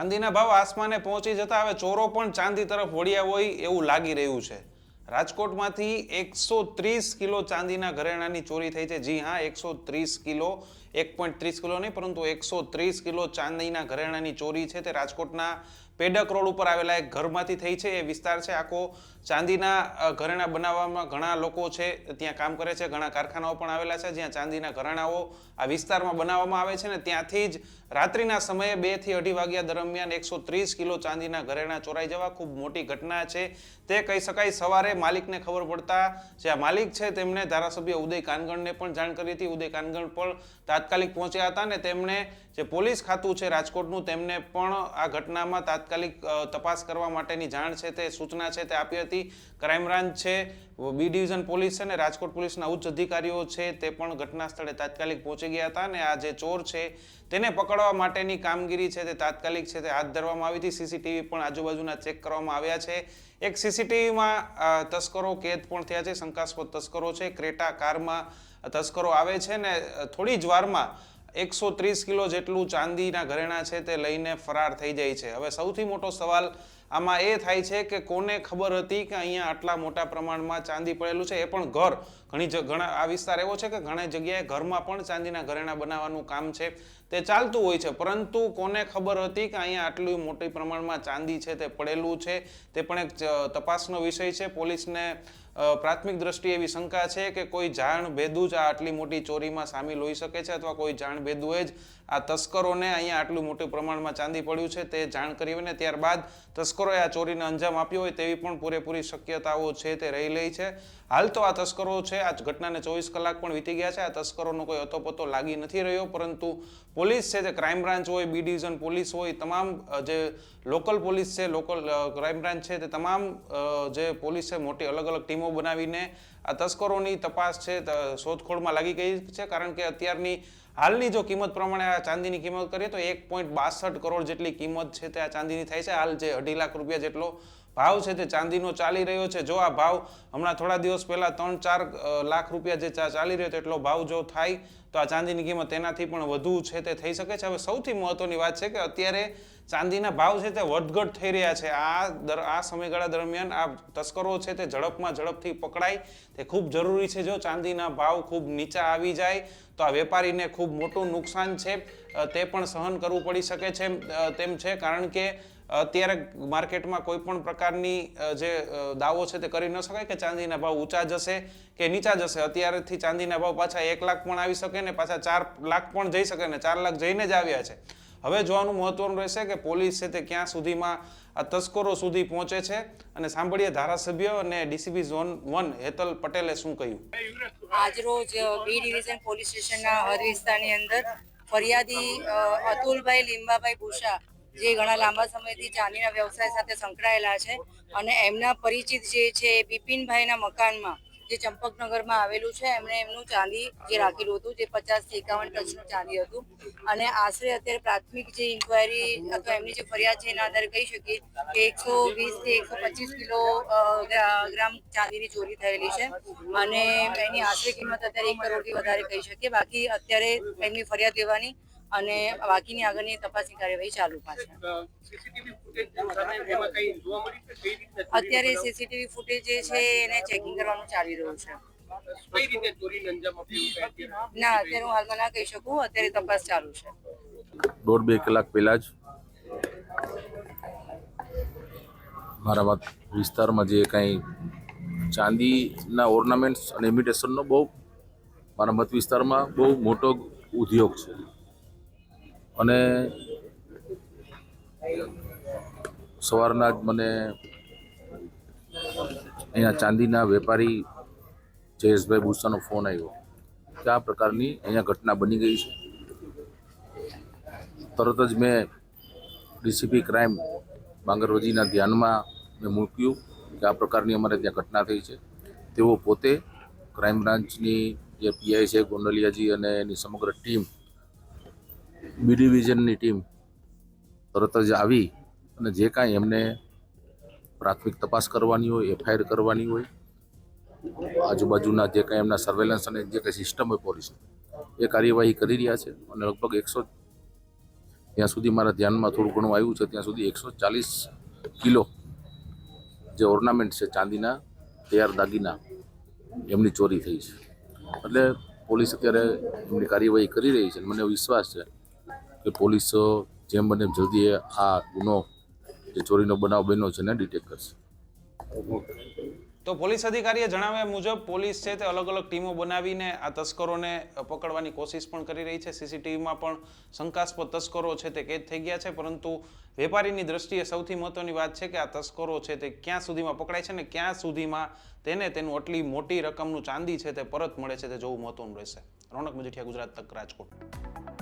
ચાંદીના ભાવ આસમાને પહોંચી જતા હવે ચોરો પણ ચાંદી તરફ વળ્યા હોય એવું લાગી રહ્યું છે. રાજકોટમાંથી એકસો ત્રીસ કિલો ચાંદીના ઘરેણાની ચોરી થઈ છે. જી હા, એકસો ત્રીસ કિલો એક પોઈન્ટ ત્રીસ કિલો નહીં, પરંતુ એકસો ત્રીસ કિલો ચાંદીના ઘરેણાની ચોરી છે. તે રાજકોટના પેડક રોડ ઉપર આવેલા એક ઘરમાંથી થઈ છે. એ વિસ્તાર છે. આખો ચાંદીના ઘરેણા બનાવવામાં ઘણા લોકો છે. ત્યાં કામ કરે છે. ઘણા કારખાનાઓ પણ આવેલા છે. જ્યાં ચાંદીના ઘરેણાઓ આ વિસ્તારમાં બનાવવામાં આવે છે ને ત્યાંથી જ રાત્રિના સમયે બેથી અઢી વાગ્યા દરમિયાન એકસો ત્રીસ કિલો ચાંદીના ઘરેણા ચોરાઈ જવા ખૂબ મોટી ઘટના છે. તે કહી શકાય સવારે માલિકને ખબર પડતા જે આ માલિક છે તેમણે ધારાસભ્ય ઉદય કાનગણને પણ જાણ કરી હતી. ઉદય કાનગણ પણ તાત્કાલિક પહોંચ્યા હતા ને તેમણે જે પોલીસ ખાતું છે રાજકોટનું, તેમને પણ આ ઘટનામાં તાત્કાલિક તપાસ કરવા માટેની જાણ છે તે સૂચના છે તે આપી હતી. ક્રાઇમ બ્રાન્ચ છે, બી ડિવિઝન પોલીસ છે ને રાજકોટ પોલીસના ઉચ્ચ અધિકારીઓ છે તે પણ ઘટના સ્થળે તાત્કાલિક પહોંચી ગયા હતા અને આ જે ચોર છે તેને પકડવા માટેની કામગીરી છે તે તાત્કાલિક છે તે હાથ ધરવામાં આવી હતી. સીસીટીવી પણ આજુબાજુના ચેક કરવામાં આવ્યા છે. એક સીસીટીવીમાં તસ્કરો, કેદ પણ થયા છે, શંકાસ્પદ તસ્કરો છે. ક્રેટા કારમાં તસ્કરો આવે છે ને થોડી જ વારમાં એકસો ત્રીસ કિલો જેટલું ચાંદીના ઘરેણા છે તે લઈને ફરાર થઈ જાય છે. હવે સૌથી મોટો સવાલ આમાં એ થાય છે કે કોને ખબર હતી કે અહીંયા આટલા મોટા પ્રમાણમાં ચાંદી પડેલું છે? એ પણ ઘર. ઘણી ઘણા, આ વિસ્તાર એવો છે કે ઘણા જગ્યાએ ઘરમાં પણ ચાંદીના ઘરેણા બનાવવાનું કામ છે. તે ચાલતું હોય છે, પરંતુ કોને ખબર હતી કે અહીંયા આટલું મોટી પ્રમાણમાં ચાંદી છે, તે પડેલું છે? તે પણ એક તપાસનો વિષય છે. પોલીસને પ્રાથમિક દ્રષ્ટિએ એવી શંકા છે કે કોઈ જાણ ભેદુ જ આ આટલી મોટી ચોરીમાં સામેલ હોઈ શકે છે અથવા કોઈ જાણ ભેદુએ જ આ તસ્કરોને અહીંયા આટલું મોટું પ્રમાણમાં ચાંદી પડ્યું છે તે જાણ કરીને ત્યારબાદ ત્યારબાદ તસ્કરોએ આ ચોરીને અંજામ આપ્યો હોય તેવી પણ પૂરેપૂરી શક્યતાઓ છે તે રહી લઈ છે. હાલ તો આ તસ્કરો છે, આ ઘટનાને ચોવીસ કલાક પણ વીતી ગયા છે. આ તસ્કરોનો કોઈ અતોપતો લાગી નથી રહ્યો, પરંતુ પોલીસ છે, જે ક્રાઇમ બ્રાન્ચ હોય, બી ડિવિઝન પોલીસ હોય, તમામ જે લોકલ પોલીસ છે, લોકલ ક્રાઇમ બ્રાન્ચ છે, તે તમામ જે પોલીસ છે, મોટી અલગ અલગ ટીમો બનાવીને આ તસ્કરોની તપાસ છે શોધખોળમાં લાગી ગઈ છે, કારણ કે અત્યારની હાલની જો કિંમત પ્રમાણે આ ચાંદીની કિંમત કરીએ તો એક પોઈન્ટ બાસઠ કરોડ જેટલી કિંમત છે તે આ ચાંદીની થાય છે. હાલ જે અઢી લાખ રૂપિયા જેટલો ભાવ છે તે ચાંદીનો ચાલી રહ્યો છે. જો આ ભાવ હમણાં થોડા દિવસ પહેલાં ત્રણ ચાર લાખ રૂપિયા જે ચાલી રહ્યો હતો, એટલો ભાવ જો થાય, તો આ ચાંદીની કિંમત તેનાથી પણ વધુ છે તે થઈ શકે છે. હવે સૌથી મહત્વની વાત છે કે અત્યારે ચાંદીના ભાવ છે તે વધઘટ થઈ રહ્યા છે. આ દર, આ સમયગાળા દરમિયાન આ તસ્કરો છે તે ઝડપમાં ઝડપથી પકડાય. તે ખૂબ જરૂરી છે જો ચાંદીના ભાવ ખૂબ નીચા આવી જાય, તો આ વેપારીને ખૂબ મોટું નુકસાન છે તે પણ સહન કરવું પડી શકે છે તેમ છે. કારણ કે અત્યારે માર્કેટમાં કોઈ પણ પ્રકારની જે દાવો છે તે કરી ન શકાય કે ચાંદીના ભાવ ઊંચા જશે કે નીચા જશે. અત્યારેથી ચાંદીના ભાવ પાછા એક લાખ પણ આવી શકે ને પાછા ચાર લાખ પણ જઈ શકે ને ચાર લાખ જઈને જ આવ્યા છે. હવે જોવાનું મહત્વનું રહેશે કે પોલીસ છે તે ક્યાં સુધીમાં આ તસ્કરો સુધી પહોંચે છે અને સાંભળીએ ધારાસભ્ય અને ડીસીપી ઝોન વન હેતલ પટેલે શું કહ્યું? આજરોજ બી ડિવિઝન પોલીસ સ્ટેશનના હદ વિસ્તારની અંદર ફરિયાદી અતુલભાઈ લીંબાભાઈ ભૂષા જે ઘણા લાંબા સમયથી ચાંદીના વ્યવસાય સાથે સંકળાયેલા છે અને એમના પરિચિત જે છે એ બિપિનભાઈના મકાનમાં જે ચંપકનગરમાં આવેલું છે, એમણે એમનું ચાંદી જે રાખેલું હતું, જે પચાસથી એકાવન ટચનું ચાંદી હતું. અને આશરે અત્યારે પ્રાથમિક જે ઇન્કવાયરી અથવા એમની જે ફરિયાદ છે એના આધારે કહી શકીએ કે એકસો વીસથી એકસો પચીસ કિલો ગ્રામ ચાંદીની ચોરી થયેલી છે. અને એની આશરે કિંમત અત્યારે એક કરોડથી વધારે કહી શકીએ. બાકી અત્યારે એમની ફરિયાદ લેવાની અને બાકીની આગળની તપાસની કાર્યવાહી ચાલુ પાછળ સીસીટીવી ફૂટેજ સામે એમાં કઈ જોવા મળી છે? કઈ રીતે અત્યારે સીસીટીવી ફૂટેજ જે છે એને ચેકિંગ કરવાનું ચાલી રહ્યું છે? ના અત્યારે હું હાલમાં ના કહી શકું. અત્યારે તપાસ ચાલુ છે. દોઢ બે કલાક પહેલાં જ મારા મત વિસ્તારમાં જે કાંઈ ચાંદીના ઓર્નામેન્ટ્સ અને ઇમિટેશનનો બહુ મારા મત વિસ્તારમાં બહુ મોટો ઉદ્યોગ છે. અને સવારના જ મને અહીંયા ચાંદીના વેપારી જયેશભાઈ ભૂસાનો ફોન આવ્યો કે આ પ્રકારની અહીંયા ઘટના બની ગઈ છે. તરત જ મેં ડીસીપી ક્રાઇમ બાંગરવજીના ધ્યાનમાં મેં મૂક્યું કે આ પ્રકારની અમારે ત્યાં ઘટના થઈ છે. તેઓ પોતે ક્રાઇમ બ્રાન્ચની જે પીઆઈ છે ગોંડલિયાજી અને એની સમગ્ર ટીમ બી ડિવિઝનની ટીમ તરત જ આવી અને જે કાંઈ એમને પ્રાથમિક તપાસ કરવાની હોય એફઆઈઆર કરવાની હોય, આજુબાજુના જે કાંઈ એમના સર્વેલન્સ અને જે કાંઈ સિસ્ટમ હોય પોલીસની એ કાર્યવાહી કરી રહ્યા છે અને લગભગ એકસો ત્યાં સુધી મારા ધ્યાનમાં થોડું ઘણું આવ્યું છે, ત્યાં સુધી એકસો ચાલીસ કિલો જે ઓર્નામેન્ટ છે ચાંદીના, તૈયાર દાગીના, એમની ચોરી થઈ છે. એટલે પોલીસ અત્યારે એમની કાર્યવાહી કરી રહી છે મને વિશ્વાસ છે કે પોલીસ જેમ બને એમ જલ્દી આ ગુનો, જે ચોરીનો બનાવ બન્યો છે ને ડિટેક્ટ કરશે. તો પોલીસ અધિકારીએ જણાવ્યા મુજબ પોલીસ છે તે અલગ અલગ ટીમો બનાવીને આ તસ્કરોને પકડવાની કોશિશ પણ કરી રહી છે. સીસીટીવીમાં પણ શંકાસ્પદ તસ્કરો છે તે કેદ થઈ ગયા છે, પરંતુ વેપારીની દ્રષ્ટિએ સૌથી મહત્વની વાત છે કે આ તસ્કરો છે તે ક્યાં સુધીમાં પકડાય છે ને ક્યાં સુધીમાં તેને તેનું આટલી મોટી રકમનું ચાંદી છે તે પરત મળે છે તે જોવું મહત્વનું રહેશે. રોનક મજીઠિયા, ગુજરાત તક રાજકોટ.